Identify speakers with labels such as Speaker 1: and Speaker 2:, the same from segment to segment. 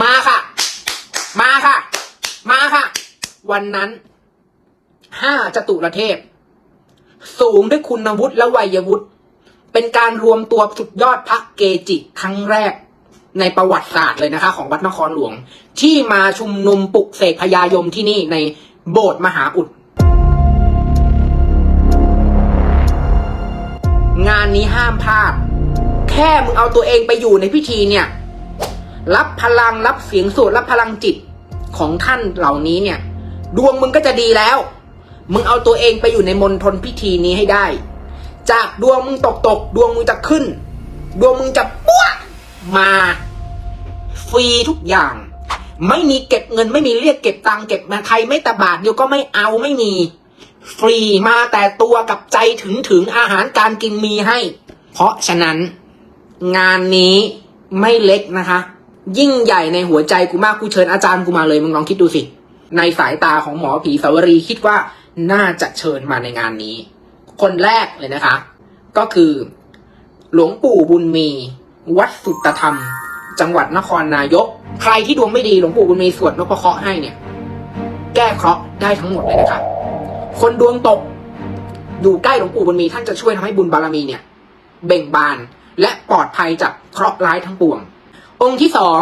Speaker 1: มาค่ะ มาค่ะ มาค่ะ วันนั้นห้าจตุรเทพ สูงด้วยคุณวุฒิและวัยวุฒิเป็นการรวมตัวสุดยอดพระเกจิครั้งแรกในประวัติศาสตร์เลยนะคะ ของวัดนครหลวง ที่มาชุมนุมปลุกเสกพญายมที่นี่ในโบสถ์มหาอุด งานนี้ห้ามพลาด แค่มึงเอาตัวเองไปอยู่ในพิธีเนี่ย รับพลังรับเสียงสวดรับพลังจิตของท่านเหล่านี้เนี่ย ดวงมึงก็จะดีแล้ว มึงเอาตัวเองไปอยู่ในมณฑลพิธีนี้ให้ได้ จากดวงมึงตกตกดวงมึงจะขึ้น ดวงมึงจะปั้วมา ฟรีทุกอย่าง ไม่มีเก็บเงินไม่มีเรียกเก็บตังเก็บมาใครไม่แต่บาทเดียวก็ไม่เอาไม่มี ฟรีมาแต่ตัวกับใจถึงถึงอาหารการกินมีให้ เพราะฉะนั้น งานนี้ไม่เล็กนะคะ ยิ่งใหญ่ในหัวใจกูมากกูเชิญอาจารย์กูมาเลยมึงลองคิดดูสิ ในสายตาของหมอผีสาวรีคิดว่าน่าจะเชิญมาในงานนี้ คนแรกเลยนะคะ ก็คือ หลวงปู่บุญมี วัดสุตธรรม จังหวัดนครนายก ใครที่ดวงไม่ดีหลวงปู่บุญมีสวดนพเคราะห์ให้เนี่ย แก้เคราะห์ได้ทั้งหมดเลยนะคะคนดวงตก อยู่ใกล้หลวงปู่บุญมีท่านจะช่วยทำให้บุญบารมีเนี่ย เบ่งบานและปลอดภัยจากเคราะห์ร้ายทั้งปวง องค์ที่สอง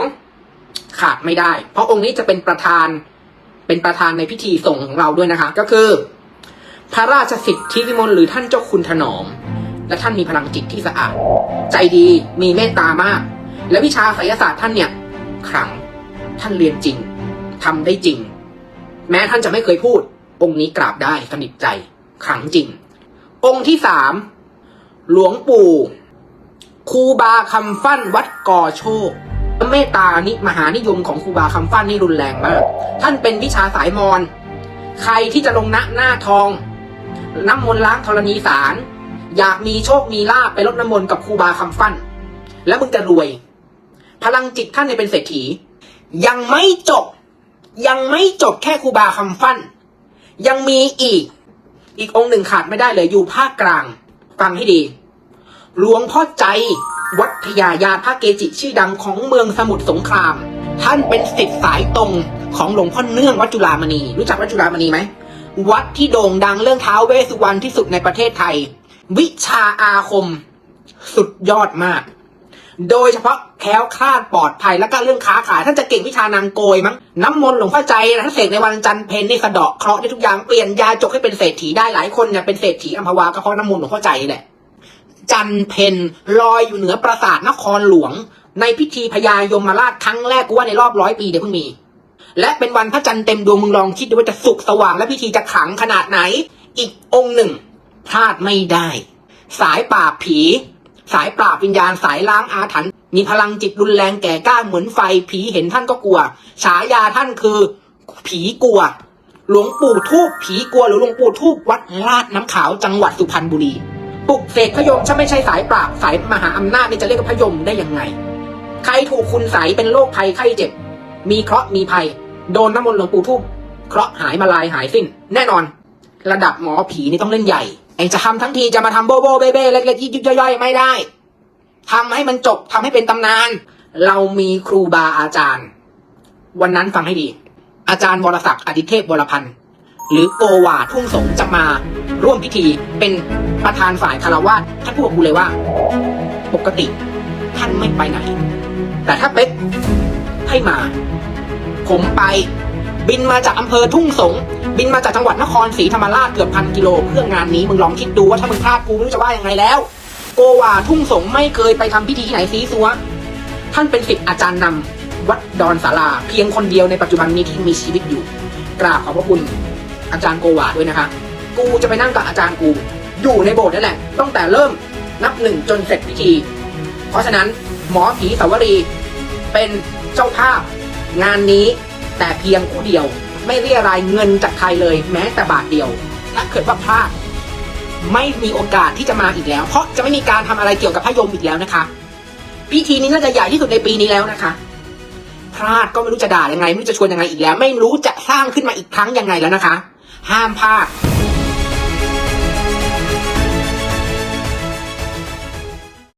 Speaker 1: ขาดไม่ได้ เพราะองค์นี้จะเป็นประธานเป็นประธานในพิธีส่งของเราด้วยนะคะ ก็คือ พระราชสิทธิวิมลหรือท่านเจ้าคุณถนอม และท่านมีพลังจิตที่สะอาด ใจดีมีเมตตามาก และวิชาไสยศาสตร์ท่านเนี่ยขลังท่านเรียนจริงทำได้จริง แม้ท่านจะไม่เคยพูด องค์นี้กราบได้สนิทใจขลังจริง องค์ที่สามหลวงปู่ ครูบาคำฟั่นวัดก่อโชคเมตตานิมหานิยมของครูบาคำฟั่นนี่รุนแรงมาก ท่านเป็นวิชาสายมอนใครที่จะลงณหน้าทอง น้ำมนต์ล้างธรณีสาร อยากมีโชคมีลาบไปลดน้ำมนต์กับครูบาคำฟั่น แล้วมึงจะรวย พลังจิตท่านเนี่ยเป็นเศรษฐี ยังไม่จบ ยังไม่จบแค่ครูบาคำฟั่น ยังมีอีก อีกองค์หนึ่งขาดไม่ได้เลยอยู่ภาคกลาง ฟังให้ดี หลวงพ่อใจ วัดพญายาพระเกจิชื่อดังของเมืองสมุทรสงคราม ท่านเป็นศิษย์สายตรงของหลวงพ่อเนื่องวัดจุฬามณี รู้จักวัดจุฬามณีไหม วัดที่โด่งดังเรื่องท้าวเวสสุวรรณที่สุดในประเทศไทย วิชาอาคม สุดยอดมาก โดยเฉพาะแคล้วคลาดปลอดภัยแล้วก็เรื่องค้าขายท่านจะเก่งวิชานางโกยมั้งน้ำมนต์หลวงพ่อใจนะท่านเสกในวันจันทร์เพนนี่สะเดาะเคราะห์ได้ทุกอย่างเปลี่ยนยาจกให้เป็นเศรษฐีได้หลายคนเนี่ยเป็นเศรษฐีอัมพวาก็เพราะน้ำมนต์หลวงพ่อใจนี่แหละ จันเพนลอยอยู่เหนือปราสาทนครหลวง ในพิธีพญายมราชครั้งแรกกูว่าในรอบร้อยปีเดี๋ยวเพิ่งมี และเป็นวันพระจันทร์เต็มดวงมึงลองคิดดูว่าจะสุกสว่างและพิธีจะขลังขนาดไหน อีกองค์หนึ่งพลาดไม่ได้ สายปราบผี สายปราบวิญญาณสายล้างอาถรรพ์มีพลังจิตรุนแรงแก่กล้าเหมือนไฟผีเห็นท่านก็กลัว ฉายาท่านคือ ผีกลัว หลวงปู่ทูบผีกลัวหรือหลวงปู่ทูบวัดลาดน้ำขาวจังหวัดสุพรรณบุรี ปลุกเสกพยมถ้าไม่ใช่สายปราบสายมหาอำนาจนี่จะเรียกว่าพยมได้ยังไง ใครถูกคุณใสเป็นโรคภัยไข้เจ็บ มีเคราะห์มีภัย โดนน้ำมนต์หลวงปู่ทูบเคราะห์หายมาลายหายสิ้น แน่นอน ระดับหมอผีนี่ต้องเล่นใหญ่ไอ้จะทำทั้งทีจะมาทำโบโบเบ้เบ้เล็กๆยิบย่อยๆไม่ได้ทำให้มันจบทำให้เป็นตำนาน เรามีครูบาอาจารย์ วันนั้นฟังให้ดี อาจารย์วรศักดิ์อดิเทพวรพันธ์หรือโกวาทุ่งสงจะมา ร่วมพิธีเป็นประธานฝ่ายคารวะท่านพูดกับกูเลยว่า ปกติท่านไม่ไปไหน แต่ถ้าเป๊กให้มา ผมไปบินมาจากอำเภอทุ่งสง บินมาจากจังหวัดนครศรีธรรมราชเกือบพันกิโลเพื่องานนี้มึงลองคิดดูว่าถ้ามึงพลาดกูไม่รู้จะว่ายังไงแล้ว โกวาทุ่งสงไม่เคยไปทำพิธีที่ไหนซีซัวท่านเป็นศิษย์อาจารย์นำวัดดอนสาราเพียงคนเดียวในปัจจุบันนี้ที่มีชีวิตอยู่ กราบขอบพระคุณอาจารย์โกวาด้วยนะคะ กูจะไปนั่งกับอาจารย์กู อยู่ในโบสถ์นั่นแหละตั้งแต่เริ่มนับหนึ่งจนเสร็จพิธี เพราะฉะนั้นหมอผีสาวรีเป็นเจ้าภาพงานนี้แต่เพียงผู้เดียว ไม่เรียรายเงินจากใครเลยแม้แต่บาทเดียว ถ้าเกิดว่าพลาดไม่มีโอกาสที่จะมาอีกแล้ว เพราะจะไม่มีการทำอะไรเกี่ยวกับพระยมอีกแล้วนะคะ พิธีนี้น่าจะใหญ่ที่สุดในปีนี้แล้วนะคะ พลาดก็ไม่รู้จะด่ายังไง ไม่รู้จะชวนยังไงอีกแล้ว ไม่รู้จะสร้างขึ้นมาอีกครั้งยังไงแล้วนะคะ ห้ามพลาด